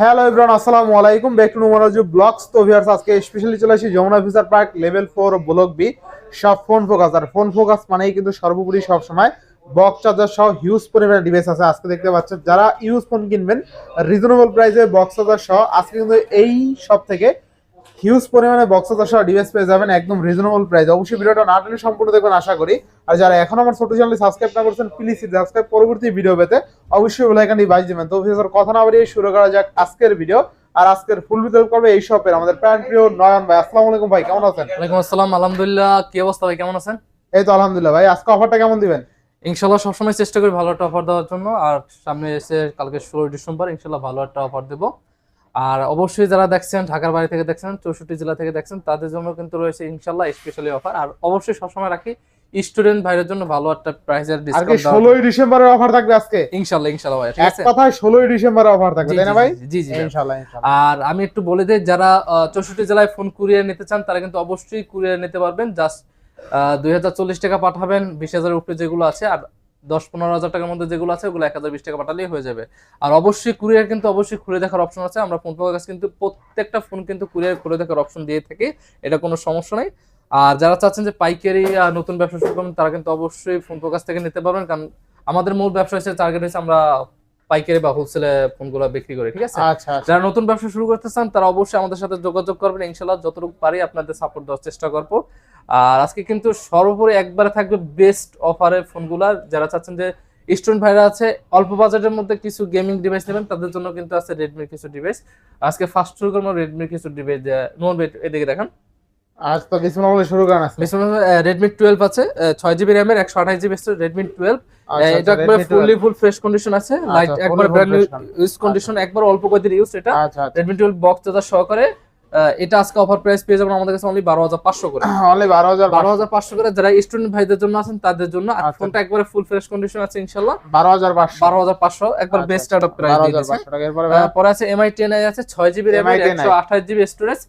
Hello ইব্রান আসসালামু আলাইকুম। ব্যাক টু নোমারাজু ব্লগস তো ভিউয়ার্স আজকে স্পেশালি চলে আসি Jamuna future park level 4 block B সব ফোন ফোকাস আর ফোন ফোকাস মানেই কিন্তু সর্বোপরি সবসময় বক্স চার্জার সহ হিউজ পরিমাণে ডিভাইস আছে। আজকে দেখতে পাচ্ছেন, যারা ইউজ ফোন কিনবেন রিজনেবল প্রাইসে বক্স চার্জার সহ, আজকে কিন্তু এই সব থেকে হিউজ পরিমাণে বক্স সহ ডিভাইস পেয়ে যাবেন একদম রিজনেবল প্রাইস অবশ্যই ভিডিওটা না টেনে সম্পূর্ণ দেখবেন আশা করি। আর যারা এখন আমার ছোট চ্যানেল সাবস্ক্রাইব না করছেন প্লিজ সাবস্ক্রাইব পরবর্তী ভিডিও পেতে। অবশ্যই বেল আইকনটি বাজিয়ে দিবেন। তো ভিউয়ার কথা না বাড়িয়ে শুরু করা যাক আজকের ভিডিও আর আজকের ফুল ভিডিও করবে এই শপের আমাদের প্যান্ট প্রিয় নয়ন ভাই। আসসালামু আলাইকুম ভাই কেমন আছেন? ওয়ালাইকুম আসসালাম আলহামদুলিল্লাহ। কি অবস্থা ভাই কেমন আছেন? এই তো আলহামদুলিল্লাহ ভাই আজকে অফারটা কেমন দিবেন? ইনশাল্লাহ সবসময় চেষ্টা করি ভালো একটা অফার দেওয়ার জন্য। আর সামনে এসে কালকে ষোলোই ডিসেম্বর ইনশাল্লাহ ভালো একটা অফার দেবো। আর অবশ্যই যারা দেখছেন ঢাকার বাড়ি থেকে দেখছেন চৌষট্টি জেলা থেকে দেখছেন তাদের জন্য কিন্তু রয়েছে ইনশাল্লাহ স্পেশালি অফার আর অবশ্যই সবসময় রাখি স্টুডেন্ট ভাইদের জন্য ভালো একটা প্রাইসের আর কি ডিসকাউন্ট ষোলোই ডিসেম্বরের অফার থাকবে আজকে? ইনশাল্লাহ ইনশাল্লাহ ভাই ঠিক এক আছে? কথায় ষোলোই ডিসেম্বরের অফার থাকবে তাই না ভাই? জি, জি ইনশাআল্লাহ ইনশাআল্লাহ। আর আমি একটু বলে দিই যারা চৌষট্টি জেলায় ফোন কুরিয়ার নিতে চান তারা কিন্তু অবশ্যই কুরিয়ার নিতে পারবেন। জাস্ট দুই হাজার চল্লিশ টাকা পাঠাবেন বিশ হাজার উপরে যেগুলো আছে। আর দশ পনেরো হাজার টাকার মধ্যে যেগুলো আছে ওগুলো এক হাজার বিশ টাকা পাঠালেই হয়ে যাবে। আর অবশ্যই কুরিয়ার কিন্তু অবশ্যই খুলে দেখার অপশন আছে। আমরা ফোন কাছে কিন্তু প্রত্যেকটা ফোন কিন্তু কুরিয়ার খুলে দেখার অপশন দিয়ে থাকি এটা কোনো সমস্যা নেই। আর যারা চাচ্ছেন যে পাইকারি নতুন ব্যবসা শুরু করবেন তারা কিন্তু অবশ্যই ফোন কাছ থেকে নিতে পারবেন। কারণ আমাদের মূল ব্যবসা হচ্ছে টার্গেট হচ্ছে আমরা পাইকারি বা হোলসেলে ফোনগুলো বিক্রি করি ঠিক আছে? আচ্ছা আচ্ছা। যারা নতুন ব্যবসা শুরু করতে চান তারা অবশ্যই আমাদের সাথে যোগাযোগ করবেন। ইনশাল্লাহ যতটুকু পারি আপনাদের সাপোর্ট দেওয়ার চেষ্টা করব। আর আজকে কিন্তু সর্বোপরি একবারে থাকবে বেস্ট অফারের ফোনগুলা। যারা চাচ্ছেন যে স্টুডেন্ট ভাইরা আছে অল্প বাজেটের মধ্যে কিছু গেমিং ডিভাইস নেবেন তাদের জন্য কিন্তু আছে রেডমির কিছু ডিভাইস আজকে ফার্স্ট শুরু করব রেডমির কিছু ডিভাইস নোন এদিকে দেখেন। আজ তো বিসমিল্লাহ শুরু করেন আজকে। রেডমি টুয়েলভ আছে ছয় জিবি র্যামের একশো আঠাশ জিবি রেডমি টুয়েলভ আচ্ছা, এটা আচ্ছা, একবার ফুললি ফুল ফ্রেশ কন্ডিশন আছে লাইট আচ্ছা, একবার ব্র্যান্ড condition। ইউজ কন্ডিশন একবার অল্প কয়েকদিন ইউজ এটা। আচ্ছা আচ্ছা। রেডমি টুয়েলভ বক্স চার্জার সহকারে। এটা আজকে অফার প্রাইস পেয়ে যাবেন আমাদের কাছে অনলি বারো হাজার পাঁচশো করে। অনলি বারো হাজার বারো হাজার পাঁচশো করে যারা স্টুডেন্ট ভাইদের জন্য আছেন তাদের জন্য আচ্ছা। ফোনটা একবারে ফুল ফ্রেশ কন্ডিশন আছে ইনশাল্লাহ বারো হাজার পাঁচশো। বারো হাজার পাঁচশো একবার বেস্ট একটা প্রাইস পরে আছে এমআই টেন আই আছে ছয় জিবি 10i একশো আঠাশ জিবি স্টোরেজ।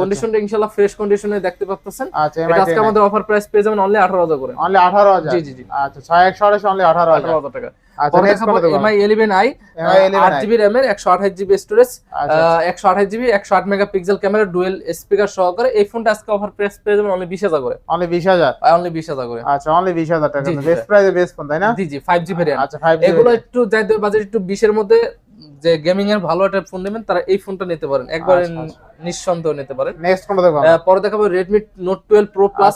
কন্ডিশনটা ইনশাল্লাহ ফ্রেশ কন্ডিশনে দেখতে পাচ্ছেন আচ্ছা এটা আজকে আমাদের অফার প্রাইস পেয়ে যাবেন অনলি আঠারো হাজার করে। অনলি আঠারো হাজার? জি জি জি। আচ্ছা ছয় একশো আঠাশ অনলি আঠারো হাজার। আঠারো হাজার টাকা। পরে দেখাবো MI eleven I MI 11i আট জিবি র্যামের একশো আঠাশ জিবি স্টোরেজ আচ্ছা একশো আঠাশ জিবি একশো আট megapixel camera dual speaker সহকারে। এই ফোনটা আজকে অফার প্রাইস পেয়ে যাবেন অনলি বিশ হাজার করে। অনলি বিশ হাজার? অনলি বিশ হাজার করে। আচ্ছা অনলি বিশ হাজার টাকা জি, জি, বেস্ট প্রাইসে বেস্ট ফোন তাই না? জি জি ফাইভ জি ভেরিয়েন্ট আচ্ছা ফাইভ এগুলো একটু যাদের বাজেট একটু বিশের মধ্যে যে গেমিং এর ভালো একটা ফোন নেবেন তারা এই ফোনটা নিতে পারেন। একবারে আচ্ছা, আচ্ছা। নিঃসন্দেহ নিতে পারেন। নেক্সট কোনটা দেখব পরে দেখাবো Redmi Note 12 Pro Plus।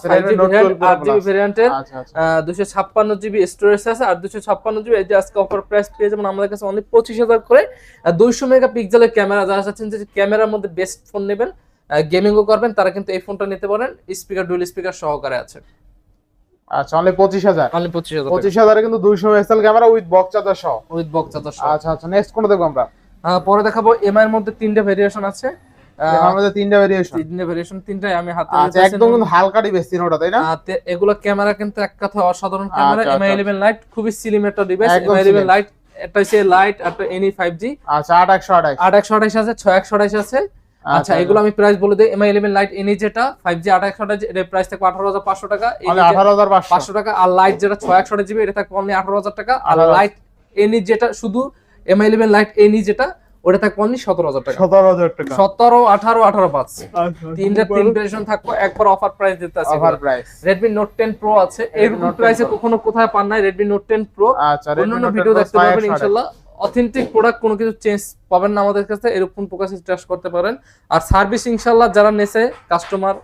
ভেরিয়েন্টের আচ্ছা আচ্ছা। দুশো ছাপ্পান্ন জিবি স্টোরেজ আছে আর দুশো ছাপ্পান্ন জিবি এই যে আজকে অফার প্রাইস পেয়ে যাবেন আমাদের কাছে অনলি পঁচিশ হাজার করে। দুইশো মেগা পিক্সেলের ক্যামেরা যারা চাচ্ছেন যে ক্যামেরার মধ্যে বেস্ট ফোন নেবেন গেমিংও করবেন তারা কিন্তু এই ফোনটা নিতে পারেন। স্পিকার ডুয়েল স্পিকার সহকারে আছে। আচ্ছা অনলি পঁচিশ হাজার। অনলি পঁচিশ হাজার পঁচিশ কিন্তু ক্যামেরা উইথ বক্স চার্জার সহ। উইথ বক্স চার্জার সহ। আচ্ছা আচ্ছা নেক্সট কোনটা দেখব আমরা? পরে দেখাবো এমআই এর মধ্যে তিনটে ভেরিয়েশন আছে। আমাদের তিনটা ভেরিয়েশন তিনটে ভেরিয়েশন তিনটাই আমি হাতে আচ্ছা একদম হালকা ডিভাইস তিনোটা তাই না? এগুলো ক্যামেরা কিন্তু এক কথা অসাধারণ ক্যামেরা আচ্ছা, এমআই আচ্ছা। লাইট খুবই সিলিম একটা device Mi eleven slim। Light একটা হচ্ছে লাইট একটা এনি ফাইভ জি আচ্ছা আট একশো আঠাশ। আট একশো আঠাশ আছে ছয় একশো আঠাশ আছে। আচ্ছা এগুলো আমি প্রাইস বলে দিই। এমআই ইলেভেন লাইট এনি যেটা ফাইভ জি আট একশো আঠাশ এর প্রাইস থাকবে আঠারো হাজার পাঁচশো টাকা। পাঁচশো। পাঁচশো টাকা আর লাইট যেটা ছয় একশো আঠাশ জিবি এটা থাকবে অনলি আঠারো হাজার টাকা। আর লাইট এনি যেটা শুধু এমআই ইলেভেন লাইট এনি যেটা ওটা থাকবে অনলি সতেরো হাজার টাকা। সতেরো হাজার টাকা। সতেরো আঠারো আঠারো পাঁচ। আচ্ছা, তিনটা তিন ভেরিয়েশন থাকবে একবার অফার প্রাইস দিতে আছে offer price Redmi note ten pro আছে। এর Note 10 প্রাইসে কখনো কোথায় পান নাই রেডমি নোট টেন প্রো আচ্ছা অন্যান্য ভিডিও দেখতে পাবেন ইনশাল্লাহ। অথেন্টিক প্রোডাক্ট কোনো কিছু চেঞ্জ পাবেন না আমাদের কাছে এরকম প্রকাশ ট্রাস্ট করতে পারেন। আর সার্ভিস ইনশাল্লাহ যারা নেছে কাস্টমার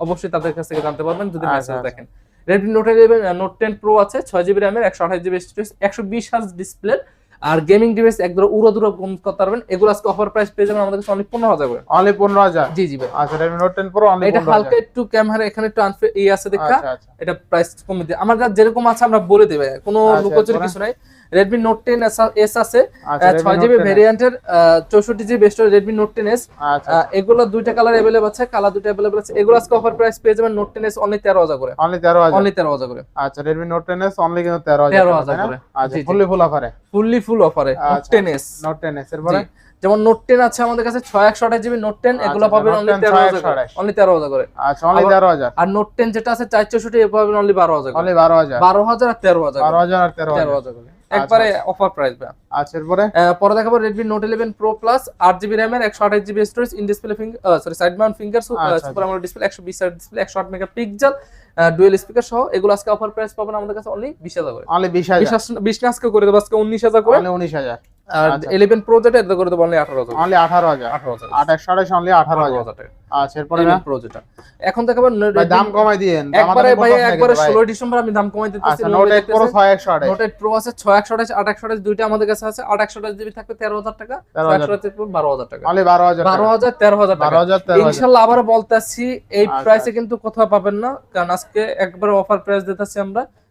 অবশ্যই তাদের কাছ থেকে জানতে পারবেন যদি আচ্ছা, মেসেজ আচ্ছা। দেখেন। Redmi note eleven note ten pro আছে ছয় জিবি র্যামের একশো আঠাশ জিবি স্টোরেজ একশো বিশ হাজ ডিসপ্লে আর গেমিং ডিভাইস একদম উড়ো দূর কম করতে পারবেন। এগুলো আজকে অফার প্রাইস পেয়ে যাবেন আমাদের কাছে অনেক পনেরো হাজার করে। অনলি পনেরো হাজার? জি জি ভাই। আচ্ছা Redmi note ten pro only এটা হালকা একটু ক্যামেরা এখানে একটু আনফে ই আছে দেখা। আচ্ছা এটা প্রাইস কমে দিয়ে আমরা যেরকম আছে আমরা বলে দেবে কোনো লুকোচুরি কিছু নাই। রেডমি নোট টেন এস আছে আচ্ছা ছয় জিবি 10 ভেরিয়েন্টের চৌষট্টি GB best Redmi note ten S এগুলো দুইটা কালার অ্যাভেলেবল আছে কালার দুইটা অ্যাভেলেবল আছে। এগুলো আজকে অফার প্রাইস পেয়ে যাবেন নোট টেন এস অনলি তেরো হাজার করে। অনলি তেরো হাজার। অনলি তেরো হাজার করে। আচ্ছা Redmi note ten S only কিন্তু তেরো হাজার তেরো হাজার করে। আচ্ছা। ফুললি ফুল অফারে ফুললি ফুল অফারে note. Ten S note ten S এরপরে? যেমন নোট টেন আছে আমাদের কাছে ছয় একশো আঠাশ জিবি নোট টেন এগুলো আচ্ছা, পাবেন অনলি তেরো হাজার অনলি তেরো হাজার করে। আচ্ছা অনলি তেরো হাজার। আর নোট টেন যেটা আছে চার চৌষট্টি এ পাবেন অনলি বারো হাজার অনলি বারো হাজার। বারো হাজার আর তেরো হাজার বারো হাজার আর তেরো হাজার। করে। একবারে অফার প্রাইস ভাই আচ্ছা এরপরে? পরে দেখাবো Redmi note eleven pro plus আট জিবি র্যামের একশো আঠাশ GB storage in display finger sorry side mount finger আচ্ছা, সুপার আমোলেড ডিসপ্লে একশো বিশ ডিসপ্লে একশো আট মেগা পিক্সেল ডুয়েল স্পিকার সহ এগুলো আজকে অফার প্রাইস পাবেন আমাদের কাছে অনলি বিশ হাজার করে। অনলি না আজকে করে দেবো আজকে উনিশ হাজার করে। অনলি উনিশ হাজার। আর আচ্ছা। ইলেভেন প্রো যেটা এটা করে দেবো অনলি আঠারো হাজার। অনলি আঠারো হাজার? আঠারো হাজার। আট একশো আঠাশ অনলি আঠারো হাজার। হাজার টাকা আচ্ছা এরপরে ইলেভেন প্রো যেটা। এখন দেখাবো ভাই দাম কমাই দিয়েন। একবারে ভাই একবারে ষোলো ডিসেম্বর আমি দাম কমাই দিতেছি আচ্ছা নোট প্রো নোট আছে আঠাশ দুইটা আমাদের কাছে আছে আট একশো আঠাশ জিবি থাকবে তেরো হাজার টাকা 13,000 একশো আঠাশ বারো হাজার টাকা। অনলি বারো হাজার বারো হাজার তেরো হাজার বারো টাকা হাজার তেরো হাজার। ইনশাল্লাহ আবার বলতেছি এই আচ্ছা, প্রাইসে কিন্তু কোথাও পাবেন না কারণ আজকে একবার অফার প্রাইস দিতেছি আমরা।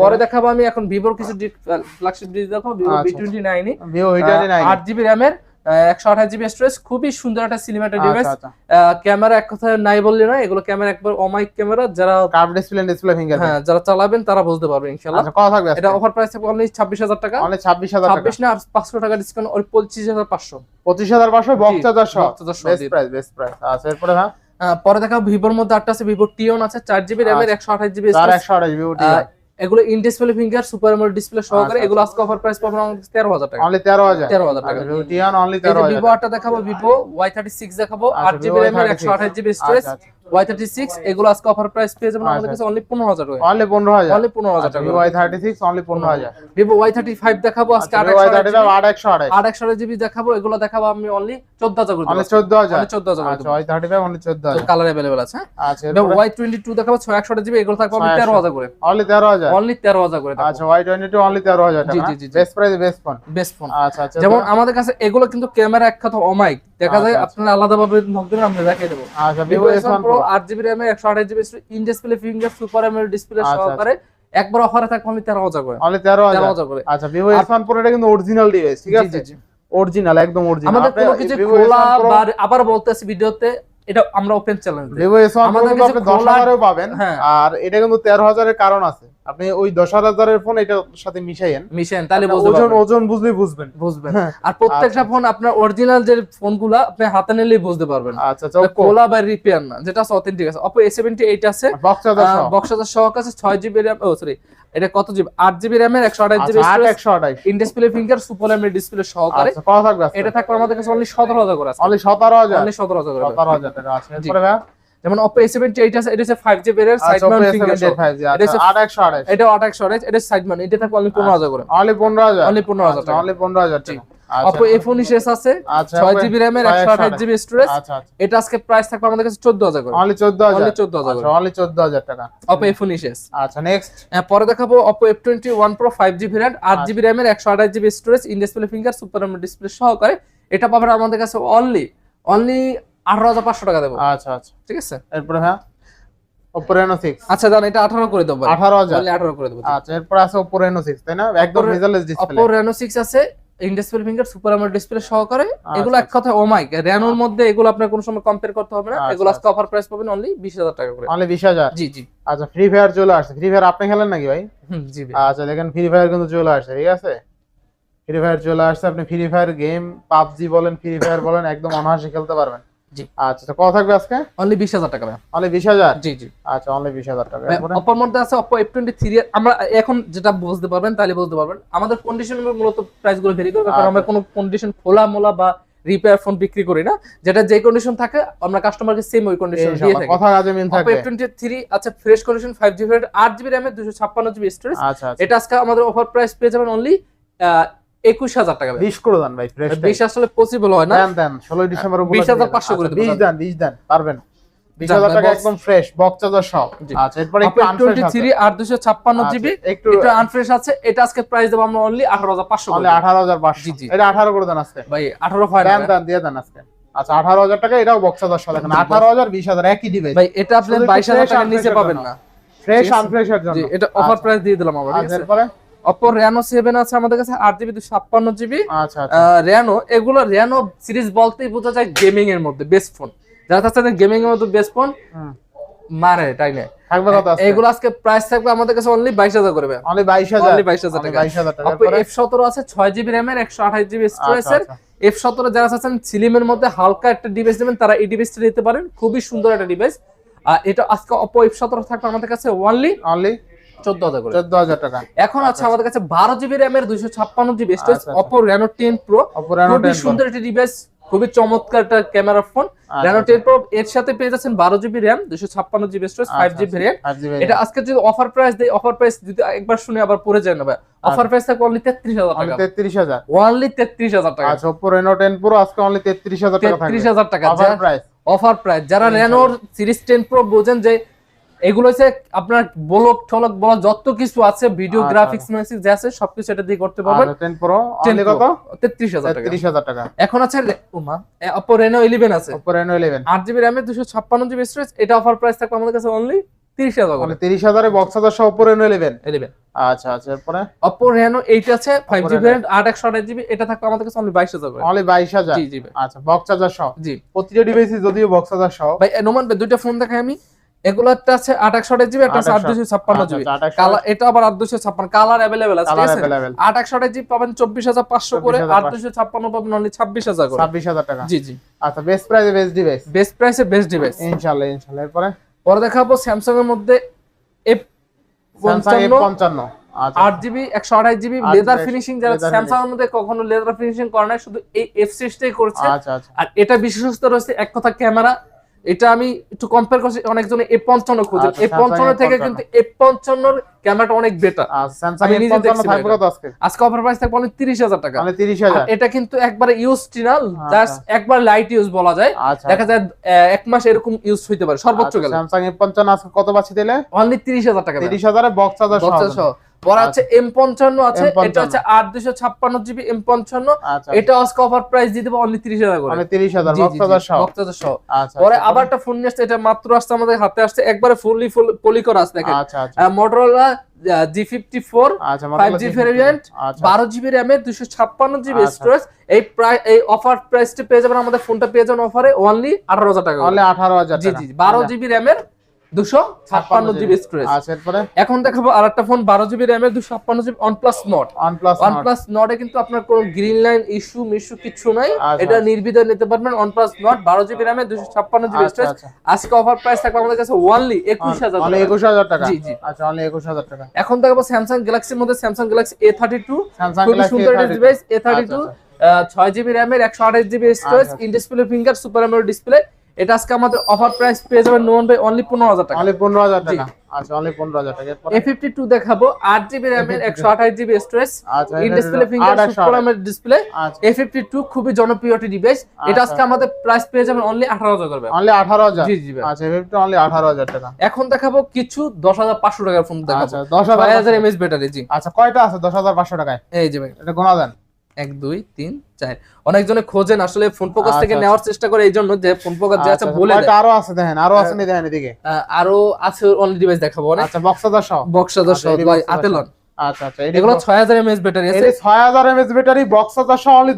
পরে দেখাবো আমি এখন ভিভোর কিছু ফ্ল্যাগশিপ দেখাবো ভিভো আচ্ছা, বি টোয়েন্টি নাইন আট জিবি র্যামের একশো আঠাশ জিবি স্টোরেজ খুবই সুন্দর একটা সিনেমাটিক ডিভাইস আচ্ছা। আচ্ছা ক্যামেরা এক কথায় নাই বললে না এগুলো ক্যামেরা একবার অমাইক ক্যামেরা যারা কার্ভ ডিসপ্লে ডিসপ্লে ফিঙ্গার হ্যাঁ যারা চালাবেন তারা বুঝতে পারবে ইনশাল্লাহ আচ্ছা কত থাকবে এটা অফার প্রাইস থাকবে অনলি ছাব্বিশ হাজার টাকা। অনলি ছাব্বিশ হাজার টাকা। ছাব্বিশ না আর পাঁচশো টাকা ডিসকাউন্ট ওই পঁচিশ হাজার পাঁচশো। পঁচিশ হাজার পাঁচশো বক্স চার্জার সহ বেস্ট প্রাইস বেস্ট প্রাইস আচ্ছা এরপরে হ্যাঁ? পরে দেখা ভিভোর মধ্যে আটটা আছে ভিভো টিওন আছে চার জিবি র্যামের একশো আঠাশ জিবি একশো আঠাশ ভিভো এগুলো in display finger super AMOLED display সহকারে আচ্ছা, এগুলো আজকে অফার প্রাইস পাবেন আমাদের তেরো হাজার টাকা। অনলি 13000 13000 টাকা। টিয়ান অনলি এই তেরো যে হাজার ভিভো আটটা দেখাবো ভিভো ওয়াই থার্টি সিক্স দেখাবো আচ্ছা, আট জিবি Vivo র্যামের Y36 একশো আঠাশ জিবি স্টোরেজ আচ্ছা, আচ্ছা। ওয়াই থার্টি সিক্স এগুলো আজকে অফার প্রাইস পেয়ে যাবেন আমাদের আচ্ছা। কাছে অনলি পনেরো হাজার টাকা। অনলি পনেরো হাজার। অনলি পনেরো হাজার টাকা। Vivo Y thirty six only পনেরো হাজার। ভিভো ওয়াই থার্টি ফাইভ দেখাবো আজকে জিবি দেখাবো এগুলো দেখাবো আমি অনলি চোদ্দ হাজার করে অনলি দেবো। চোদ্দ হাজার। অনলি চোদ্দ হাজার করে আচ্ছা ওয়াই থার্টি ফাইভ অনলি চোদ্দ হাজার। কালার অ্যাভেলেবল আছে আচ্ছা ওয়াই টোয়েন্টি টু দেখাবো ছয় একশো জিবি এগুলো থাকবে অনলি তেরো হাজার করে। অনলি তেরো হাজার। অনলি তেরো হাজার করে আচ্ছা ওয়াই টোয়েন্টি টু অনলি তেরো হাজার জি, টাকা জি, জি। Best price best phone best phone আচ্ছা আচ্ছা যেমন আমাদের কাছে এগুলো কিন্তু ক্যামেরা এক কথা অমাইক দেখা যায় আচ্ছা, আপনারা আলাদাভাবে নক দেবেন আমরা দেখিয়ে দেবো। আচ্ছা ভিভো ভিভো এস আট জিবি র্যামে একশো আঠাশ GB in display finger super AMOLED display সহকারে একবার অফারে থাকবে আমি তেরো হাজার করে। তেরো হাজার। করে। আচ্ছা ভিভো এস ওয়ান প্রো এটা কিন্তু অরিজিনাল ডিভাইস ঠিক আছে। অরিজিনাল একদম অরিজিনাল আমাদের কোনো কিছু খোলা আবার বলতেছি ভিডিওতে এটা আমরা open challenge Vivo S one আমাদের প্রো কাছে আপনি দশ হাজারেও পাবেন। হ্যাঁ। আর এটা কিন্তু তেরো হাজারের কারণ আছে। আপনি ওই দশ হাজারের ফোন এটার সাথে মিশাইয়েন। মিশন তাহলে ওজন ওজন বুঝলেই বুঝবেন। বুঝবেন। হ্যাঁ। আর প্রত্যেকটা ফোন আপনার অরিজিনাল যে ফোনগুলা আপনি হাতে নিলেই বুঝতে পারবেন। আচ্ছা আচ্ছা খোলা বা রিপেয়ার না যেটা আছে অথেন্টিক আছে। অপো এ সেভেন্টি এইট আছে বক্স হাজার আছে ছয় জিবি র্যাম ও সরি এটা কত জিবি আট জিবি র্যামের একশো আঠাশ জিবি আচ্ছা একশো আঠাশ। In display finger super AMOLED display সহকারে। আচ্ছা এটা থাকবে আমাদের কাছে অনলি সতেরো হাজার করে আছে অনলি সতেরো হাজার? অনলি সতেরো হাজার করে। সতেরো হাজার টাকা আছে যেমন অপো এ সেভেন্টি এইট আছে এটা হচ্ছে ফাইভ জিবি এর সাইড আচ্ছা মাউন্ট ফিঙ্গার এটা আচ্ছা হচ্ছে- আট একশো আঠাশ এটা এটা সাইড মাউন্ট এটা থাকবে অনলি পনেরো হাজার করে। অনলি পনেরো হাজার? Only 15,000 টাকা। অনলি পনেরো হাজার টাকা। আচ্ছা, অপো এফ উনিশ এস আছে আচ্ছা ছয় Oppo জিবি র্যামের ছয় একশো আঠাশ জিবি স্টোরেজ আচ্ছা আচ্ছা। এটা আজকে প্রাইস থাকবে আমাদের কাছে চোদ্দ হাজার করে। অনলি চোদ্দ হাজার। Only 14,000 আচ্ছা অনলি চোদ্দ হাজার টাকা। অপো এফ উনিশ এস আচ্ছা নেক্সট পরে দেখাবো Oppo F twenty one pro five G variant আট জিবি র্যামের একশো আঠাশ GB storage in display finger super display সহকারে। এটা পাবেন আমাদের কাছে অনলি অনলি আঠারো হাজার পাঁচশো টাকা দেবো। আচ্ছা আচ্ছা। ঠিক আছে? এরপরে হ্যাঁ? ওপো রেনো সিক্স আচ্ছা জান এটা আঠারো করে দেবো আঠারো হাজার। অনলি আঠারো করে দেবো। আচ্ছা এরপরে আছে রেনো সিক্স তাই না? একদম Oppo- ডিসপ্লে রেনো সিক্স আছে in display finger super AMOLED display সহকারে। আচ্ছা, এগুলো এক কথা ও মাইক রেনোর মধ্যে এগুলো আপনার কোনো সময় কম্পেয়ার করতে হবে না। আচ্ছা, এগুলো আজকে অফার প্রাইস পাবেন অনলি বিশ হাজার টাকা করে। অনলি বিশ হাজার? জি জি। আচ্ছা ফ্রি ফায়ার চলে আসছে। ফ্রি ফায়ার আপনি খেলেন নাকি ভাই? জি ভাই। আচ্ছা দেখেন ফ্রি ফায়ার কিন্তু চলে আসছে ঠিক আছে? ফ্রি ফায়ার চলে আসছে আপনি ফ্রি ফায়ার গেম পাবজি বলেন ফ্রি ফায়ার বলেন একদম অনায়াসে খেলতে পারবেন। জি। আচ্ছা তো কত থাকবে আজকে? অনলি বিশ হাজার টাকা। অনলি জি জি। আচ্ছা অনলি টাকা। অপর মধ্যে আছে আমরা এখন যেটা বুঝতে পারবেন তাহলে বুঝতে পারবেন। আমাদের কন্ডিশন মূলত প্রাইসগুলো ভেরি করবে কারণ আচ্ছা। আমরা কোনো কন্ডিশন খোলা মোলা বা রিপেয়ার ফোন বিক্রি করি না। যেটা যে কন্ডিশন থাকে আমরা কাস্টমারকে সেম ওই কন্ডিশন দিয়ে ইনশাআল্লাহ, থাকি। কথা কাজে মিল ফ্রেশ কন্ডিশন স্টোরেজ আচ্ছা আচ্ছা। এটা আজকে আমাদের অফার প্রাইস পেয়ে যাবেন অনলি একুশ হাজার টাকা বিশ করে দেন ভাই ফ্রেশ বিশ আসলে পসিবল হয় না? দেন দেন ষোলোই ডিসেম্বর উপলক্ষে 20,500 করে আচ্ছা, বিশ দেন বিশ দেন পারবেন। বিশ হাজার টাকা একদম ফ্রেশ বক্স সব আচ্ছা এরপরে একটু টোয়েন্টি থ্রি আর দুশো ছাপ্পান্ন জিবি আচ্ছা, একটু আনফ্রেশ আছে এটা আজকে প্রাইস দেবো আমরা অনলি আঠারো হাজার পাঁচশো আঠারো হাজার পাঁচশো। এটা আঠারো করে দেন আজকে। ভাই আঠারো হয় না দেন দেন দিয়ে দেন আজকে। আচ্ছা আঠারো হাজার টাকা এটাও বক্স চার্জার সহ। আঠারো হাজার বিশ হাজার একই দিবে ভাই এটা আপনি বাইশ হাজার টাকার নিচে পাবেন না। ফ্রেশ? আনফ্রেশের জন্য। এটা অফার। প্রাইস দিয়ে দিলাম এরপরে? অপো রেনো সেভেন আছে আমাদের কাছে আট জিবি দুশো ছাপ্পান্ন জিবি আচ্ছা আচ্ছা। এগুলো রেনো সিরিজ বলতেই বোঝা যায় গেমিং এর মধ্যে বেস্ট ফোন যারা চাচ্ছেন গেমিং এর মধ্যে বেস্ট ফোন মারে তাই না? থাকবে কত আছে এগুলো আজকে প্রাইস থাকবে আমাদের কাছে অনলি বাইশ হাজার করবে অনলি বাইশ হাজার? 22,000 টাকা। বাইশ হাজার টাকা। অপো এরপরে? সতেরো আছে ছয় জিবি র্যামের একশো আঠাশ জিবি স্টোরেজের আচ্ছা, এফ সতেরো যারা চাচ্ছেন সিলিমের মধ্যে হালকা একটা ডিভাইস নেবেন তারা এই ডিভাইসটা নিতে পারেন। খুবই সুন্দর একটা ডিভাইস আর এটা আজকে থাকবে আমাদের কাছে ওনলি অনলি চোদ্দ হাজার করে। চোদ্দ হাজার টাকা। এখন আছে আমাদের কাছে বারো জিবি র্যামের দুইশো ছাপ্পান্ন জিবি স্টোরেজ আচ্ছা, আচ্ছা। অপো রেনো টেন প্রো খুবই সুন্দর একটি ডিভাইস খুবই চমৎকার একটা camera phone Reno. Ten pro এর সাথে পেয়ে যাচ্ছেন বারো জিবি র্যাম দুশো ছাপ্পান্ন জিবি স্টোরেজ ফাইভ আচ্ছা, জিবি ভেরিয়েন্ট এটা আজকে যদি অফার প্রাইস দেয় অফার প্রাইস যদি একবার শুনে আবার পড়ে যায় না ভাই অফার প্রাইস থাকবে অনলি তেত্রিশ হাজার টাকা। তেত্রিশ হাজার। অনলি তেত্রিশ হাজার টাকা। আচ্ছা ওপো রেনো টেন প্রো আজকে অনলি তেত্রিশ হাজার টাকা তেত্রিশ হাজার টাকা। অফার প্রাইস অফার প্রাইস যারা রেনোর সিরিজ টেন প্রো বোঝেন যে এগুলো হচ্ছে আপনার বলক ঠলক বলা যত কিছু আছে ভিডিও গ্রাফিক্স ম্যাজিক যা আছে সবকিছু এটা দিয়ে করতে পারবেন। টেন প্রো অনলি কত? তেত্রিশ হাজার টাকা। তেত্রিশ হাজার টাকা। এখন আছে ওমা অপো রেনো ইলেভেন আছে। ওপো রেনো ইলেভেন আট জিবি র্যামের দুশো ছাপ্পান্ন জিবি স্টোরেজ এটা অফার প্রাইস থাকবে আমাদের কাছে অনলি তিরিশ হাজার করে। মানে তিরিশ হাজারে বক্স হাজার সহ ওপো রেনো ইলেভেন ইলেভেন আচ্ছা আচ্ছা এরপরে? অপো রেনো এইট আছে ফাইভ Oppo জিবি ভ্যারিয়েন্ট আট একশো আঠাশ জিবি এটা থাকবে আমাদের কাছে অনলি বাইশ হাজার করে। অনলি বাইশ হাজার? জি জি আচ্ছা বক্স চার্জার সহ জি। প্রতিটা ডিভাইসে যদিও বক্স চার্জার সহ ভাই নোমান ভাই দুইটা ফোন দেখাই আমি। এগুলো একটা আছে আঠাশ জিবি একটা আছে আট দুশো ছাপ্পান্ন আচ্ছা, জিবি। 800 কালার এটা আবার আট দুশো ছাপ্পান্ন। কালার অ্যাভেলেবেল আছে আঠাশ জিবি পাবেন চব্বিশ হাজার পাঁচশো করে আট দুশো ছাপ্পান্ন পাবেন অনলি ছাব্বিশ হাজার করে। ছাব্বিশ হাজার টাকা। জি জি। আচ্ছা বেস্ট প্রাইসে বেস্ট ডিভাইস বেস্ট প্রাইসে বেস্ট ডিভাইস ইনশাআল্লাহ ইনশাআল্লাহ। এরপরে? পরে দেখাবো স্যামসাং এর মধ্যে এফ পঞ্চান্ন আচ্ছা। আট জিবি একশো আঠাশ জিবি লেদার ফিনিশিং যারা স্যামসাং এর মধ্যে কখনো লেদার ফিনিশিং করে না শুধু এই এফ সিরিজটাই করছে। আচ্ছা আর এটা বিশেষত্ব রয়েছে এক কথা ক্যামেরা এটা আমি একটু কম্পেয়ার করছি অনেকজন এ পঞ্চান্ন আচ্ছা, এ পঞ্চান্ন থেকে A55 কিন্তু এ পঞ্চান্নর ক্যামেরাটা অনেক বেটার আমি নিজে দেখছি আজকে? অফার প্রাইস থাকবে অনেক তিরিশ হাজার টাকা। মানে তিরিশ হাজার। এটা কিন্তু একবারে ইউজ না জাস্ট একবার লাইট ইউজ বলা যায়। আচ্ছা। দেখা যায় এক মাস এরকম ইউজ হইতে পারে সর্বোচ্চ গেলে। স্যামসাং এফ পঞ্চান্ন আজকে কত পাচ্ছি দিলে অনলি তিরিশ হাজার টাকা। তিরিশ হাজারে বক্স হাজার সহ। পরে আছে এম পঞ্চান্ন আছে M55 এটা হচ্ছে আট দুশো ছাপ্পান্ন জিবি এম পঞ্চান্ন। আচ্ছা। এটা আজকে অফার প্রাইস দিয়ে দেবো অনলি তিরিশ হাজার করে। তিরিশ সহ। আচ্ছা পরে আচ্ছা, আবার একটা ফোন নিয়ে আসছে এটা মাত্র আসছে আমাদের হাতে আসছে একবারে ফুললি পলি করা আছে দেখেন। আচ্ছা আচ্ছা। মোটরোলা জি ফিফটি ফোর আচ্ছা ফাইভ জি G50 ভেরিয়েন্ট আচ্ছা। বারো জিবি দুশো ছাপ্পান্ন জিবি আচ্ছা। স্টোরেজ এই প্রায় এই অফার প্রাইসটা পেয়ে যাবেন আমাদের ফোনটা পেয়ে যাবেন অফারে অনলি আঠারো হাজার টাকা। আঠারো হাজার জি জি বারো জিবি র্যামের দুশো ছাপ্পান্ন জিবি স্টোরেজ আচ্ছা এখন দেখাবো আর একটা ফোন বারো জিবি র্যামের দুশো ছাপ্পান্ন জিবি Nord এ কিন্তু আপনার কোনো গ্রিন লাইন ইস্যু মিস্যু কিছু নাই। আচ্ছা, এটা আচ্ছা। নিতে পারবেন OnePlus Nord বারো জিবি র্যামের দুশো ছাপ্পান্ন জিবি আচ্ছা, স্টোরেজ আচ্ছা। আজকে অফার প্রাইস থাকবে আমাদের কাছে ওনলি একুশ হাজার একুশ হাজার টাকা? জি, জি। আচ্ছা অনলি একুশ হাজার টাকা। এখন দেখাবো স্যামসাং গ্যালাক্সির মধ্যে Samsung Galaxy A thirty two খুবই সুন্দর ডিভাইস এ থার্টি টু আচ্ছা, ছয় জিবি র্যামের একশো আঠাশ জিবি স্টোরেজ আচ্ছা। In display finger super display এটা আজকে আমাদের অফার প্রাইস পেয়ে যাবেন নোন বাই অনলি পনেরো হাজার টাকা। অনলি পনেরো হাজার টাকা। আচ্ছা অনলি পনেরো হাজার টাকা। এ ফিফটি টু দেখাবো আট জিবি একশো আঠাশ জিবি স্টোরেজ আচ্ছা ইন ডিসপ্লে ফিঙ্গার আচ্ছা। এ ফিফটি টু খুবই জনপ্রিয় একটি ডিভাইস এটা আজকে আচ্ছা। আমাদের প্রাইস পেয়ে যাবেন অনলি আঠারো হাজার করবে অনলি আঠারো হাজার? জি জি আচ্ছা ফিফটি অনলি আঠারো হাজার টাকা। এখন দেখাবো কিছু দশ হাজার পাঁচশো টাকার ফোন দেখাবো। আচ্ছা দশ হাজার হাজার এমএস ব্যাটারি জি। আচ্ছা কয়টা আছে দশ হাজার পাঁচশো টাকায়? এই যে ভাই। এটা গোনা দেন। এক দুই তিন চার। অনেকজনে খোঁজেন আসলে ফোন ফোকাস আচ্ছা, থেকে আচ্ছা। নেওয়ার চেষ্টা করে এই জন্য যে ফোন ফোকাস যে আছে আচ্ছা, বলে আরও আছে দেখেন আরও আছে নি দেখেন এদিকে। আরও আছে অনলি ডিভাইস দেখাবো আচ্ছা বক্সাদার সহ বক্স হাজার আচ্ছা, সহ এডি আচ্ছা আচ্ছা এগুলো এমএস ব্যাটারি আছে। এমএস ব্যাটারি বক্স সহ অনলি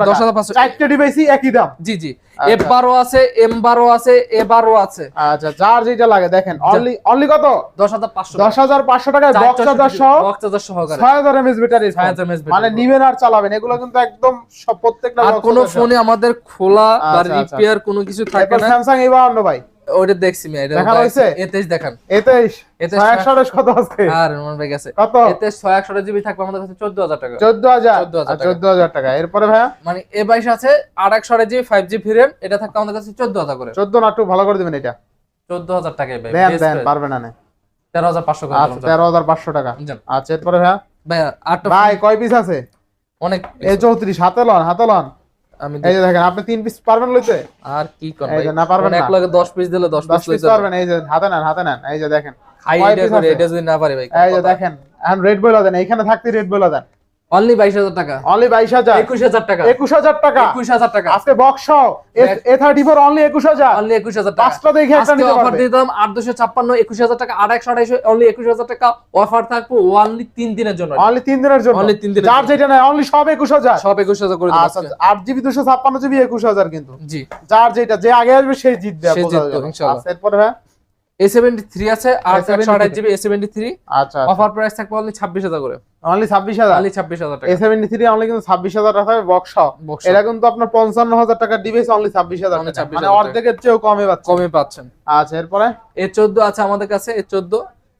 টাকা। ডিভাইসই একই দাম। জি জি। আচ্ছা। এফ বারো আছে এম বারো আছে এ বারো আছে। আচ্ছা যার যেটা লাগে দেখেন অনলি অনলি কত? দশ হাজার পাঁচশো দশ হাজার পাঁচশো টাকায় বক্স সহ বক্স সহকারে। এমএস ব্যাটারি 6000 mAh মানে নিবেন আর চালাবেন। এগুলো কিন্তু একদম সব প্রত্যেকটা আর কোনো ফোনে আমাদের খোলা বা আচ্ছা, আচ্ছা। রিপেয়ার কোনো কিছু থাকে না। স্যামসাং এই বাউন্ন ভাই। ওটা দেখছি আমি এটা দেখানো হয়েছে? এতেইশ দেখান। এতেইশ এতে ছয় একশো আঠাশ কত আছে আর মনে হয়ে গেছে। কত? এতে ছয় জিবি থাকবে আমাদের কাছে চোদ্দ হাজার টাকা। চোদ্দ হাজার? 14,000 টাকা। এরপরে ভাইয়া? মানে এ বাইশ আছে আর জিবি ফাইভ জি ভেরিয়েন্ট এটা থাকবে আমাদের কাছে চোদ্দ হাজার করে। চোদ্দ না একটু ভালো করে দিবেন এটা। চোদ্দ হাজার টাকায় ভাই দেন দেন পারবে না নে। তেরো হাজার পাঁচশো করে আচ্ছা তেরো হাজার পাঁচশো টাকা। যান। আচ্ছা এরপরে ভাইয়া? ভাই আটটা ভাই কয় পিস আছে? অনেক এই চৌত্রিশ হাতে লন হাতে লন। আমি এই যে দেখেন আপনি তিন পিস পারবেন লইতে? আর কি করব এই যে না পারবেন এক না। লগে দশ পিস দিলে দশ দশ পিস পিস পারবেন এই যে হাতে নেন হাতে নেন। এই যে দেখেন? এটা যদি না পারে ভাই এই যে দেখেন এখন রেড বইলা দেন এইখানে থাকতে রেড বইলা দেন। অনলি 22000 টাকা। অনলি 22000 21000 টাকা। 21000 টাকা। 21000 টাকা। আজকে বক্স A34 অনলি 21000 অনলি 21000 টাকা। পাঁচটা দেখে একটা নিতে অফার দিলাম 8256 21000 টাকা 8128 অনলি 21000 টাকা। অফার থাকবে অনলি 3 দিনের জন্য। অনলি 3 দিনের জন্য। অনলি 3 দিনের চার যেটা নাই অনলি সব 21000 সব 21000 করে দিলাম আচ্ছা 8 জিবি 256 জিবি 21000 কিন্তু। জি। চার যেটা যে আগে আসবে সেই জিতবে ইনশাআল্লাহ আচ্ছা, এরপরে হ্যাঁ? A73 আছে আর আচ্ছা অফার প্রাইস থাকবে করে। অনলি টাকা। টাকা বক্স এটা কিন্তু আপনার 55000 টাকা অনলি চেয়েও পাচ্ছেন। আচ্ছা এরপরে? A14 আছে আমাদের কাছে A14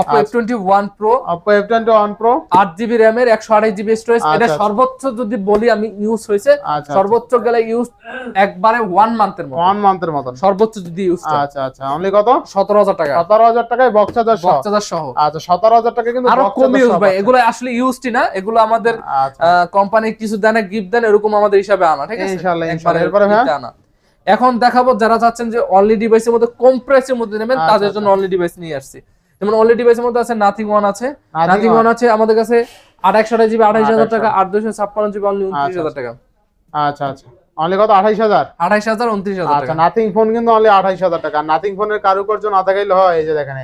Oppo আচ্ছা। F21 Pro Oppo F21 Pro 8GB RAM এর 128GB স্টোরেজ আচ্ছা। এটা সর্বোচ্চ যদি বলি আমি ইউজ হয়েছে আচ্ছা, সর্বোচ্চ গেলে ইউজ একবারে 1 মান্থের মত। 1 মান্থের মত। সর্বোচ্চ যদি ইউজ আচ্ছা আচ্ছা। অনলি কত? 17000 টাকা। 17000 টাকায় বক্স চার্জার সহ। বক্স চার্জার সহ। আচ্ছা 17000 টাকা কিন্তু আরও কম ইউজ ভাই। এগুলো আসলে ইউজটি না। এগুলো আমাদের কোম্পানি কিছু দেন গিফট দেন এরকম আমাদের হিসাবে আনা ঠিক আছে? ইনশাআল্লাহ এরপরে আনা। এখন দেখাবো যারা চাচ্ছেন যে অনলি ডিভাইসের মধ্যে কম প্রাইসের মধ্যে নেবেন তাদের জন্য অনলি ডিভাইস নিয়ে আসছি। যেমন অনলি ডিভাইসের মধ্যে আছে নাথিং ওয়ান আছে। নাথিং। ওয়ান আছে আমাদের কাছে আট একশো আঠাশ জিবি আঠাশ হাজার টাকা আট দুশো ছাপ্পান্ন জিবি অনলি উনত্রিশ হাজার টাকা। আচ্ছা আচ্ছা। অনলি কত? আঠাইশ হাজার? আঠাইশ হাজার উনত্রিশ হাজার আচ্ছা নাথিং ফোন কিন্তু অনলি আঠাইশ হাজার টাকা। নাথিং ফোনের কারুকার্য না থাকাইলে হয় এই যে দেখেন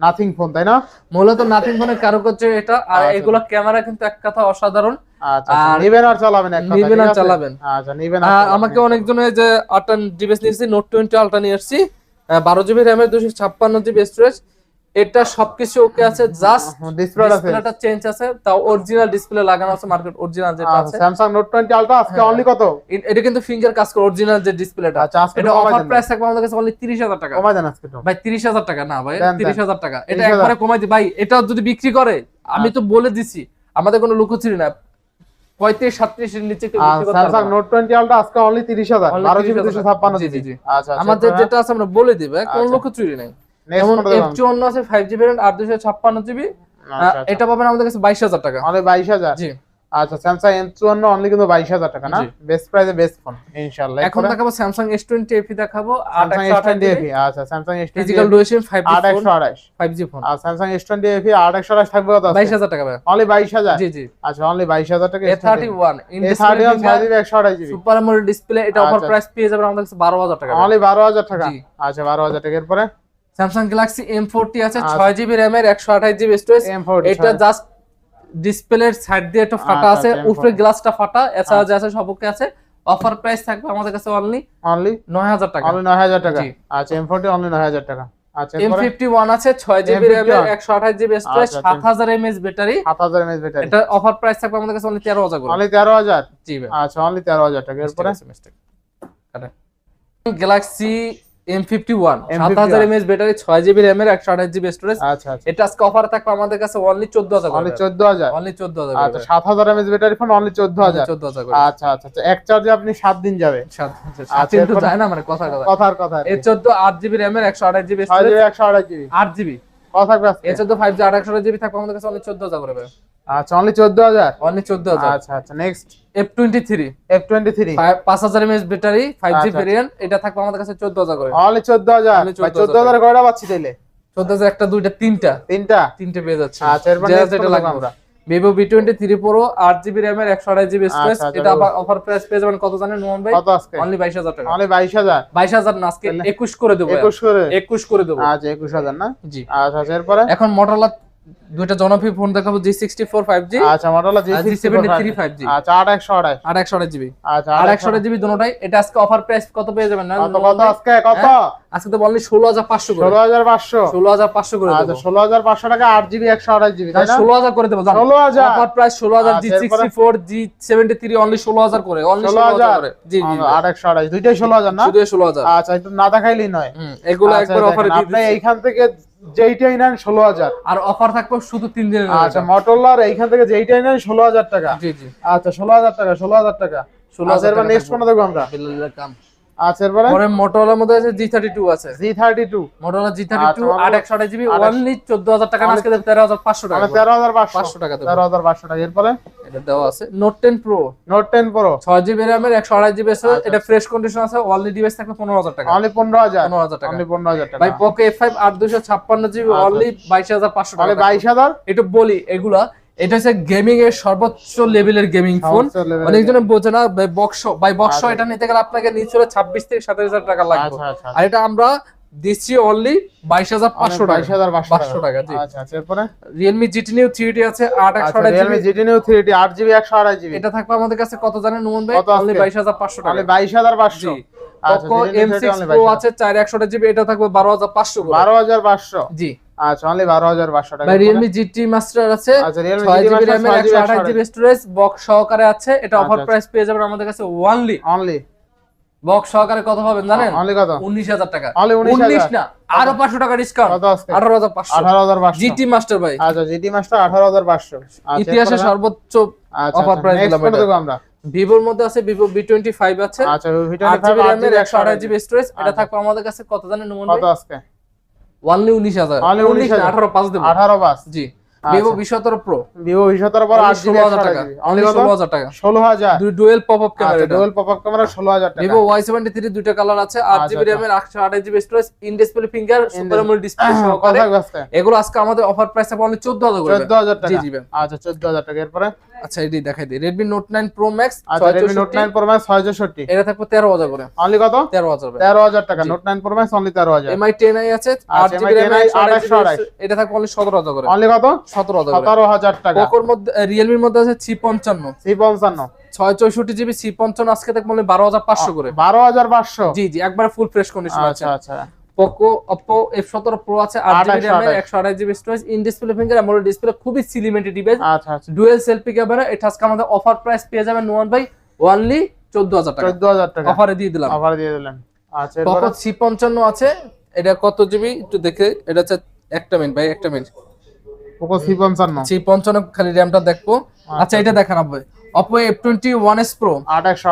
নাথিং ফোন তাই না? মূলত নাথিং ফোনের কারুকার্য এটা আর আচ্ছা। এগুলো ক্যামেরা কিন্তু এক কথা অসাধারণ। আচ্ছা আচ্ছা, আর নিবেন আর চালাবেন নিবেন আর চালাবেন। আচ্ছা নিবেন আর। আমাকে অনেকজনে যে আটটা ডিভাইস নিয়েছি নোট টোয়েন্টি নিয়ে বারো জিবি র্যামের দুশো ছাপ্পান্ন জিবি স্টোরেজ এটা সবকিছু ওকে আছে জাস্ট ডিসপ্লেটা চেঞ্জ আছে। তাও অরিজিনাল ডিসপ্লে লাগানো আছে মার্কেট অরিজিনাল যেটা আছে। স্যামসাং নোট টোয়েন্টি আলট্রা আজকে হ্যাঁ। অনলি কত? এটা কিন্তু ফিঙ্গার কাজ করে অরিজিনাল যে ডিসপ্লেটা আচ্ছা আজকে এটা অফার প্রাইস থাকবে আমাদের কাছে অনলি তিরিশ হাজার টাকা। কমাই দেন আজকে। ভাই তিরিশ হাজার টাকা না ভাই দেন, দেন। তিরিশ হাজার টাকা। এটা একবারে কমাই দি ভাই এটা যদি বিক্রি করে আমি তো বলে দিছি আমাদের কোনো লুকোচুরি না। পঁয়ত্রিশ সাতত্রিশের নিচে কেউ আর বিক্রি করতে স্যামসাং নোট টোয়েন্টি আলট্রা আজকে অনলি তিরিশ হাজার Only বারো জিবি 30,000 দুশো ছাপ্পান্ন জি, জিবি। জি, জি। আচ্ছা আচ্ছা, আমাদের যেটা আছে আমরা বলে দিবে কোনো আচ্ছা। লুকোচুরি নেই। যেমন কোনটা এফ চুয়ান্ন আছে ফাইভ জিবি আর দুশো ছাপ্পান্ন জিবি আচ্ছা, আচ্ছা। এটা পাবেন আমাদের কাছে বাইশ হাজার টাকা। অনলি বাইশ হাজার? জি। আচ্ছা স্যামসাং এম চুয়ান্ন অনলি কিন্তু বাইশ হাজার টাকা না? বেস্ট প্রাইসে বেস্ট ফোন ইনশাল্লাহ এখন দেখাবো স্যামসাং এস টোয়েন্টি এফি দেখাবো স্যামসাং এস টোয়েন্টি এফি আচ্ছা স্যামসাং এস ফিজিক্যাল ডুয়েশন ফাইভ আট একশো ফাইভ জি ফোন আর স্যামসাং এস টোয়েন্টি এফি আট একশো আঠাশ থাকবে কত বাইশ হাজার টাকা অনলি বাইশ হাজার? জি জি। আচ্ছা অনলি বাইশ হাজার টাকা A thirty one A thirty one ছয় জিবি একশো আঠাশ জিবি সুপার আমোলেড ডিসপ্লে এটা অফার। প্রাইস পেয়ে যাবেন আমাদের কাছে বারো হাজার টাকা। অনলি বারো হাজার টাকা? আচ্ছা বারো হাজার টাকা। এরপরে? স্যামসাং গ্যালাক্সি এম ফোরটি আছে আচ্ছা। ছয় জিবি র্যামের একশো আঠাশ জিবি স্টোরেজ এটা জাস্ট ডিসপ্লের সাইড দিয়ে একটু ফাটা আচ্ছা, আছে আচ্ছা, উপরে গ্লাসটা ফাটা এছাড়া যে আছে সবকে আছে। অফার প্রাইস থাকবে আমাদের কাছে অনলি অনলি নয় হাজার টাকা। অনলি নয় হাজার টাকা? আচ্ছা এম ফোরটি অনলি নয় হাজার টাকা। আচ্ছা এম ফিফটি ওয়ান আছে ছয় জিবি M51 র্যামের একশো আঠাশ জিবি স্টোরেজ সাত হাজার এমএস ব্যাটারি সাত হাজার এমএস ব্যাটারি এটা অফার প্রাইস থাকবে আমাদের কাছে অনলি তেরো হাজার অনলি তেরো হাজার? জি আচ্ছা অনলি তেরো হাজার টাকা। এরপরে? গ্যালাক্সি M51 হাজার এমএস ব্যাটারি ছয় জিবি র্যামের একশো আঠাশ জিবি স্টোরেজ আচ্ছা এটা আজকে অফার থাকবে আমাদের কাছে অনলি চোদ্দ হাজার অনলি চোদ্দ হাজার। অনলি চোদ্দ হাজার আচ্ছা সাত হাজার এমএস ব্যাটারি ফোন অনলি চোদ্দ হাজার। চোদ্দ হাজার আচ্ছা আচ্ছা এক চার্জে আপনি সাত দিন যাবে। আচ্ছা, দিন তো যায় না মানে কথা কথা। কথার কথা আর কি। এ চোদ্দ আট জিবি র্যামের একশো আঠাশ জিবি ছয় জিবি একশো আঠাশ জিবি আট জিবি থাকবে আজকে? জিবি থাকবে আমাদের কাছে অনলি করে আচ্ছা only only next battery. Variant এটা থাকবে আমাদের কাছে চোদ্দ হাজার করে। অনলি চোদ্দ হাজার? Only ভাই 14,000 চোদ্দ হাজার কয়টা পাচ্ছি তাইলে? একটা দুইটা তিনটা। তিনটা? তিনটে পেয়ে যাচ্ছে। আচ্ছা এরপর যেটা লাগবে। আমরা? Vivo V twenty three pro আট জিবি র্যামের একশো আড়াই জিবি স্টোরেজ আচ্ছা, আচ্ছা, এটা Vivo। অফার প্রাইস পেয়ে যাবেন কত জানেন নোমান ভাই? কত আজকে? অনলি বাইশ হাজার টাকা। অনলি বাইশ হাজার? বাইশ হাজার না আজকে? একুশ করে দেবো। একুশ করে? একুশ করে দেবো। আজ একুশ হাজার না? জি। আচ্ছা আচ্ছা এরপরে? এখন মোটরলা দুইটা জনপ্রিয় ফোন দেখাবো G sixty four five G আচ্ছা মডেল জি আর G73 5G আচ্ছা আট একশো আঠাশ আর একশো আঠাশ জিবি। আচ্ছা আর একশো আঠাশ জিবি দুটোটাই। এটা আজকে অফার প্রাইস কত পেয়ে যাবেন না? কত আজকে কত? হ্যাঁ? আজকে তো বললি ষোলো হাজার পাঁচশো ষোলো হাজার পাঁচশো। ষোলো হাজার পাঁচশো করে আচ্ছা ষোলো হাজার পাঁচশো টাকা আট জিবি একশো আঠাশ জিবি ষোলো হাজার করে দেবো ষোলো হাজার। অফার প্রাইস ষোলো হাজার জি আচ্ছা, sixty four G seventy three only ষোলো হাজার করে অনলি ষোলো হাজার করে। জি জি জি। আট একশো আঠাশ দুইটাই ষোলো হাজার না? শুধু ষোলো হাজার। আচ্ছা একটু না দেখাইলেই নয়। এগুলো আচ্ছা, একবার অফারে আপনি এইখান থেকে যেইটাই নেন ষোলো হাজার। আর অফার থাকবে শুধু তিন দিনের আচ্ছা মটোলার এইখান থেকে যেইটাই নেন ষোলো হাজার টাকা। জি জি। আচ্ছা ষোলো হাজার টাকা ষোলো হাজার টাকা। ষোলো আচ্ছা হাজার নেক্সট কোনটা দেখব আমরা। কাম আচ্ছা এরপরে? পরে মোটরোলার মধ্যে আছে জি থার্টি টু আছে। G thirty two Motorola G thirty two আচ্ছা, আট একশো আঠাশ জিবি আঠাশ- অনলি চোদ্দ হাজার টাকা। আজকে তেরো হাজার পাঁচশো টাকা মানে করে। তেরো হাজার পাঁচশো। পাঁচশো টাকা দেবো। তেরো হাজার পাঁচশো টাকা। এরপরে? এটা দেওয়া আছে। Note ten pro note ten pro ছয় জিবি র্যামের একশো আড়াই জিবি আচ্ছা, এটা ফ্রেশ কন্ডিশন আছে। অনলি ডিভাইস থাকবে পনেরো হাজার টাকা। অনলি পনেরো হাজার। পনেরো হাজার টাকা। অনলি পনেরো হাজার টাকা। ভাই আট দুশো ছাপ্পান্ন জিবি আচ্ছা। অনলি বাইশ হাজার পাঁচশো তাহলে টাকা বাইশ হাজার? একটু বলি এগুলা এটা হচ্ছে গেমিং এর সর্বোচ্চ লেভেলের গেমিং ফোন অনেকজনে বোঝে না বক্স বাই বক্স আচ্ছা। এটা নিতে গেলে আপনাকে নিচে ছাব্বিশ থেকে সাতাশ হাজার টাকা লাগবে। আচ্ছা আচ্ছা আর এটা আমরা দিচ্ছি অনলি বাইশ হাজার পাঁচশো বাইশ হাজার পাঁচশো টাকা, এরপরে? রিয়েলমি জিটি নিউ থ্রি আছে আট একশো Realme GT new three D আট জিবি একশো আড়াই জিবি এটা থাকবে আমাদের কাছে কত জানেন নুমন ভাই? অনলি বাইশ হাজার পাঁচশো টাকা। বাইশ হাজার পাঁচশো। জি। পোকো এম সিক্স প্রো আছে চার একশো জিবি এটা থাকবে বারো হাজার পাঁচশো বারো হাজার পাঁচশো। জি। আচ্ছা অনলি বারো হাজার পাঁচশো টাকা ভাই রিয়েলমি জিটি মাস্টার আছে আচ্ছা জিটি জিবি র্যামের জিবি স্টোরেজ বক্স সহকারে আছে এটা অফার আচ্ছা, প্রাইস পেয়ে যাবেন আমাদের কাছে ওয়ানলি অনলি বক্স সহকারে কত পাবেন জানেন? অনলি কত? উনিশ হাজার টাকা। Only 19,000 উনিশ না আরও পাঁচশো টাকা ডিসকাউন্ট কত আজকে আঠারো হাজার পাঁচশো। আঠারো হাজার পাঁচশো। জিটি মাস্টার ভাই। আচ্ছা জিটি মাস্টার আঠারো হাজার পাঁচশো। আচ্ছা, ইতিহাসে সর্বোচ্চ আচ্ছা, offer আচ্ছা, দিলাম আমরা। ভিভোর মধ্যে আছে ভিভো বি টোয়েন্টি ফাইভ আছে। আচ্ছা ভিটো আট জিবি স্টোরেজ এটা আচ্ছা। থাকবে আমাদের কাছে কত জানেন নুমন কত আজকে? ওয়ানলি উনিশ হাজার। 19,000 আঠারো পাঁচ দেবো। আঠারো পাঁচ। জি। আচ্ছা। ভিভো বিশ সতেরো প্রো ভিভো বিশ সতেরো পর আট ষোলো হাজার টাকা। ষোলো হাজার টাকা। ষোলো হাজার। দুই ডুয়েল পপ আপ ক্যামেরা আচ্ছা ডুয়েল পপ আপ ক্যামেরা ষোলো হাজার টাকা। ভিভো ওয়াই সেভেন্টি থ্রি দুইটা কালার আছে আট আচ্ছা, জিবি আচ্ছা। র্যামের একশো আঠাশ GB storage in display finger super dis- display এগুলো আজকে আমাদের অফার প্রাইস আছে অনলি চোদ্দ হাজার করে চোদ্দ হাজার টাকা। জি জি। আচ্ছা চোদ্দ হাজার টাকা। এরপরে? আচ্ছা এটি দেখাই দিই। Redmi note nine pro max আচ্ছা Redmi note nine pro max ছয় চৌষট্টি এটা থাকবে তেরো হাজার করে। অনলি কত? তেরো হাজার ভাই। তেরো হাজার টাকা। Note nine pro max only তেরো হাজার। এমআই টেন আই আছে আট আচ্ছা, জিবি MI 10i, একশো আঠাশ 828 জিবি এটা থাকবে অনলি সতেরো হাজার করে। অনলি কত? সতেরো হাজার করে। সতেরো হাজার টাকা। পোকোর মধ্যে রিয়েলমির মধ্যে আছে সি পঞ্চান্ন সি পঞ্চান্ন ছয় চৌষট্টি জিবি সি পঞ্চান্ন আজকে থাকবে বারো হাজার পাঁচশো করে। বারো হাজার পাঁচশো। জি জি একবার ফুল ফ্রেশ কন্ডিশন আছে। আচ্ছা আচ্ছা। পোকো অপো এফ সতেরো প্রো আছে আট জিবি আঠাশ। একশো আঠাশ GB storage in display finger AMOLED display খুবই সিলিমেন্টেড ডিভাইস আচ্ছা আচ্ছা। ডুয়েল সেলফি ক্যামেরা এটা আজকে আমাদের অফার প্রাইস পেয়ে যাবেন নোয়ান ভাই ওয়ানলি চোদ্দ হাজার টাকা। চোদ্দ হাজার টাকা। অফারে দিয়ে দিলাম। অফার দিয়ে দিলেন। আচ্ছা পোকো সি পঞ্চান্ন আছে এটা কত জিবি একটু দেখে এটা হচ্ছে একটা মিনিট ভাই একটা মিনিট। পোকো সি পঞ্চান্ন। সি পঞ্চান্ন খালি র্যামটা দেখব। আচ্ছা। এটা দেখান আপনি F twenty one S pro আট একশো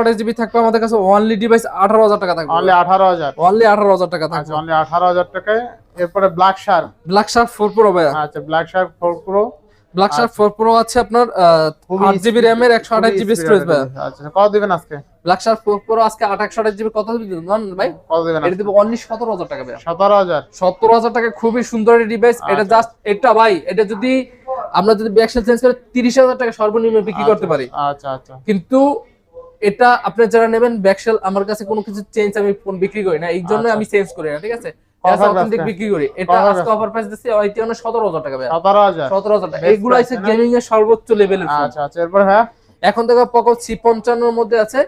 আঠাশ জিবি থাকবে আমাদের কাছে। ওয়ানলি ডিভাইস আঠারো হাজার টাকা থাকবে। অনলি আঠারো হাজার। ওয়ানলি আঠারো হাজার টাকা থাকবে। আচ্ছা অনলি আঠারো হাজার টাকায়। এরপরে black shark black shark 4 pro ভাই আচ্ছা black shark 4 pro black shark four pro আছে আপনার খুবই আট জিবি র্যামের একশো আঠাশ জিবি স্টোরেজ ভাই। আচ্ছা কত দিবেন আজকে? ব্ল্যাক শার্ক ফোর প্রো আজকে আট একশো আঠাশ জিবি কত দিবি জানেন ভাই? কত দিবেন এটা দেবো অনলি সতেরো হাজার টাকা ভাই সতেরো হাজার? সত্তর হাজার টাকা খুবই সুন্দর একটা ডিভাইস এটা আচ্ছা। জাস্ট এটা ভাই এটা যদি আমরা যদি ব্যাকসেল চেঞ্জ করে তিরিশ হাজার টাকা সর্বনিম্ন বিক্রি করতে পারি। আচ্ছা আচ্ছা। কিন্তু এটা আপনি যারা নেবেন ব্যাকসেল আমার কাছে কোনো কিছু চেঞ্জ আমি ফোন বিক্রি করি না। এই জন্য আচ্ছা। আমি চেঞ্জ করি না ঠিক আছে। বিক্রি করি। এটা আজকে অফার প্রাইস দিচ্ছি টাকা ভাই এগুলো আছে গেমিং এর সর্বোচ্চ লেভেলের আচ্ছা আচ্ছা এরপর হ্যাঁ? এখন থেকে পকো সি পঞ্চান্নর মধ্যে আছে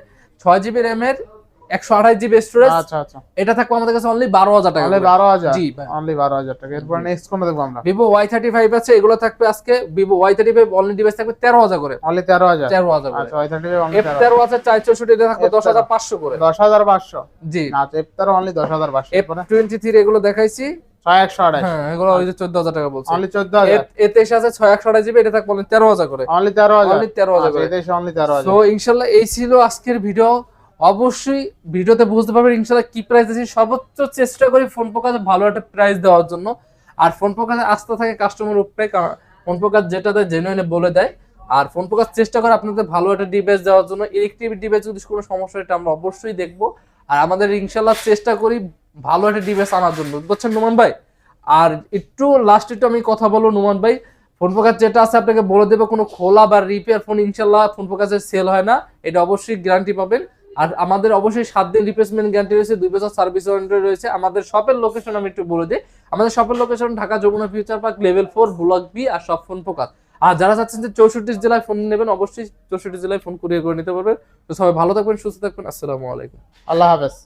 ছয় জিবি র্যামের একশো আঠাশ জিবি স্টোরেজ আচ্ছা আচ্ছা। এটা থাকবে আমাদের কাছে অনলি বারো হাজার টাকা বারো হাজার? জি অনলি বারো হাজার টাকা। এরপর নেক্সট কোনটা দেখব আমরা? ভিভো ওয়াই থার্টি ফাইভ আছে এগুলো থাকবে আজকে। Vivo Y thirty five only device থাকবে তেরো হাজার করে। অনলি তেরো হাজার? তেরো হাজার আচ্ছা থার্টি এফ তেরো তেরো চার চৌষট্টি এটা থাকবে দশ হাজার পাঁচশো করে। দশ হাজার পাঁচশো? জি। আচ্ছা এফ তেরো অনলি দশ হাজার পাঁচশো। এফ টোয়েন্টি থ্রি এগুলো দেখাইছি। ছয় একশো আঠাশ। হ্যাঁ এগুলো ওই যে চোদ্দ হাজার টাকা বলছে। অনলি চোদ্দ হাজার। এতে আছে ছয় একশো জিবি এটা থাকবে তেরো হাজার করে। অনলি তেরো হাজার। 13,000 করে। অনলি তেরো হাজার। তো ইনশাল্লাহ এই ছিল আজকের ভিডিও অবশ্যই ভিডিওতে বুঝতে পারবেন ইনশাল্লাহ কি প্রাইস দিচ্ছি সর্বোচ্চ চেষ্টা করি ফোন পোকাতে ভালো একটা প্রাইস দেওয়ার জন্য। আর ফোন পোকাতে আস্থা থাকে কাস্টমার উপরে, কারণ ফোন পোকাত যেটা দেয় জেনুইনে বলে দেয়। আর ফোন পোকাত চেষ্টা করে আপনাদের ভালো একটা ডিভাইস দেওয়ার জন্য। ইলেকট্রিক ডিভাইস যদি কোনো সমস্যা এটা আমরা অবশ্যই দেখব। আর আমাদের ইনশাল্লাহ চেষ্টা করি ভালো একটা ডিভাইস আনার জন্য। বুঝছেন নুমান ভাই? আর একটু লাস্ট একটু আমি কথা বলব নুমান ভাই। ফোন ফোকাস যেটা আছে, আপনাকে বলে দেবো, কোনো খোলা বা রিপেয়ার ফোন ইনশাল্লাহ ফোন ফোকাসের সেল হয় না। এটা অবশ্যই গ্যারান্টি পাবেন। আর আমাদের অবশ্যই সাত দিন রিপ্লেসমেন্ট গ্যারান্টি রয়েছে, দুই বছর সার্ভিস ওয়ারেন্টি রয়েছে। আমাদের শপের লোকেশন আমি একটু বলে দিই। আমাদের শপের location Dhaka Jamuna future park level four block B আর সব ফোন ফোকাস আর যারা চাচ্ছেন যে চৌষট্টি জেলায় ফোন নেবেন, অবশ্যই চৌষট্টি জেলায় ফোন করিয়ে করে নিতে পারবেন। তো সবাই ভালো থাকবেন, সুস্থ থাকবেন। আসসালামু আলাইকুম। আল্লাহ হাফেজ।